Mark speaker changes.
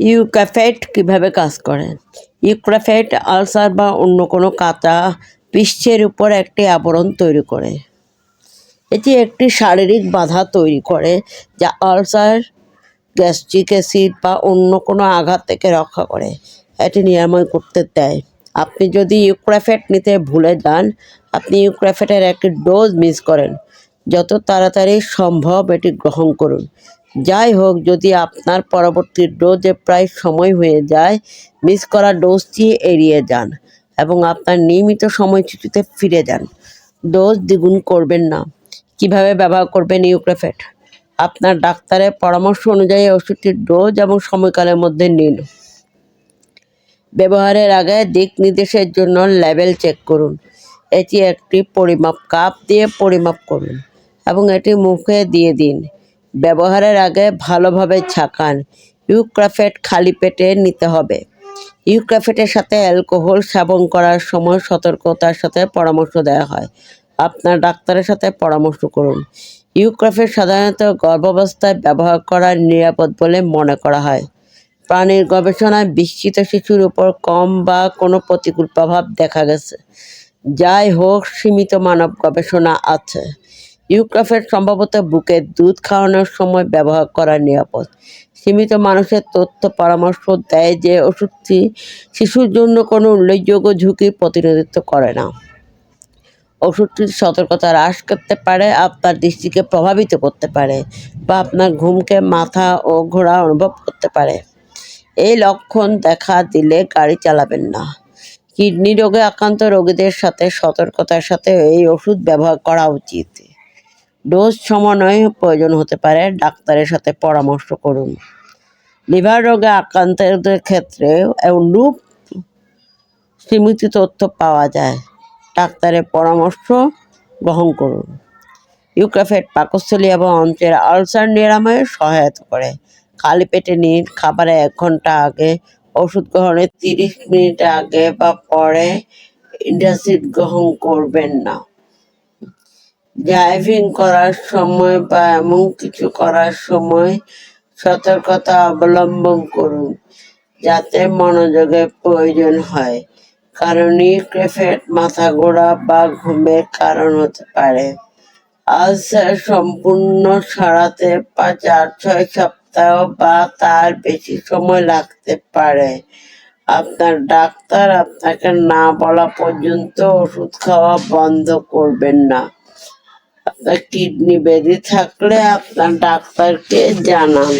Speaker 1: ইউক্যাফেট কীভাবে কাজ করে? ইউক্রাফেট আলসার বা অন্য কোনো কাঁচা পৃষ্ঠের উপর একটি আবরণ তৈরি করে। এটি একটি শারীরিক বাধা তৈরি করে যা আলসার, গ্যাস্ট্রিক অ্যাসিড বা অন্য কোনো আঘাত থেকে রক্ষা করে। এটি নিরাময় করতে দেয়। আপনি যদি ইউক্রাফেট নিতে ভুলে যান, আপনি ইউক্রাফেটের একটি ডোজ মিস করেন। যত তাড়াতাড়ি সম্ভব এটি গ্রহণ করুন। যাই হোক, যদি আপনার পরবর্তী ডোজে প্রায় সময় হয়ে যায় মিস করা ডোজটি এড়িয়ে যান এবং আপনার নিয়মিত সময়সূচিতে ফিরে যান। ডোজ দ্বিগুণ করবেন না। কীভাবে ব্যবহার করবেন ইউক্রাফেট? আপনার ডাক্তারের পরামর্শ অনুযায়ী ওষুধটির ডোজ এবং সময়কালের মধ্যে নিন। ব্যবহারের আগে দিক নির্দেশের জন্য লেভেল চেক করুন। এটি একটি পরিমাপ কাপ দিয়ে পরিমাপ করুন এবং এটি মুখে দিয়ে দিন। ব্যবহারের আগে ভালোভাবে ছাকান। ইউক্রাফেট খালি পেটে নিতে হবে। ইউক্রাফেটের সাথে অ্যালকোহল সেবন করার সময় সতর্কতার সাথে পরামর্শ দেওয়া হয়। আপনার ডাক্তারের সাথে পরামর্শ করুন। ইউক্রাফেট সাধারণত গর্ভাবস্থায় ব্যবহার করা নিরাপদ বলে মনে করা হয়। প্রাণীর গবেষণায় বিস্মিত শিশুর উপর কম বা কোনো প্রতিকূল প্রভাব দেখা গেছে। যাই হোক, সীমিত মানব গবেষণা আছে। ইউক্রাফেট সম্ভবত বুকে দুধ খাওয়ানোর সময় ব্যবহার করা নিরাপদ। সীমিত মানুষের তথ্য পরামর্শ দেয় যে ওষুধটি শিশুর জন্য কোনো উল্লেখযোগ্য ঝুঁকির প্রতিনিধিত্ব করে না। ওষুধটির সতর্কতা হ্রাস করতে পারে, আপনার দৃষ্টিকে প্রভাবিত করতে পারে বা আপনার ঘুমকে মাথা ও ঘোরা অনুভব করতে পারে। এই লক্ষণ দেখা দিলে গাড়ি চালাবেন না। কিডনি রোগে আক্রান্ত রোগীদের সাথে সতর্কতার সাথে এই ওষুধ ব্যবহার করা উচিত। ডোজ সমন্বয় প্রয়োজন হতে পারে, ডাক্তারের সাথে পরামর্শ করুন। লিভার রোগে আক্রান্তদের ক্ষেত্রে অনুরূপ সীমিত তথ্য পাওয়া যায়। ডাক্তারের পরামর্শ গ্রহণ করুন। ইউক্রাফেট পাকস্থলী এবং অন্ত্রের আলসার নিরাময়ে সহায়তা করে। খালি পেটে নিন, খাবারে এক ঘণ্টা আগে ওষুধ গ্রহণের তিরিশ মিনিট আগে বা পরে ইন্টাসিড গ্রহণ করবেন না। ড্রাইভিং করার সময় বা এমন কিছু করার সময় সতর্কতা অবলম্বন করুন, যাতে মনোযোগের প্রয়োজন হয়। কারণ ইউক্রেফেট মাথা ঘোরা বা ঘুমের কারণ হতে পারে। আলসার সম্পূর্ণ সারাতে চার ছয় সপ্তাহ বা তার বেশি সময় লাগতে পারে। আপনার ডাক্তার আপনাকে না বলা পর্যন্ত ওষুধ খাওয়া বন্ধ করবেন না। আপনার কিডনি ব্যাধি থাকলে আপনার ডাক্তারকে জানান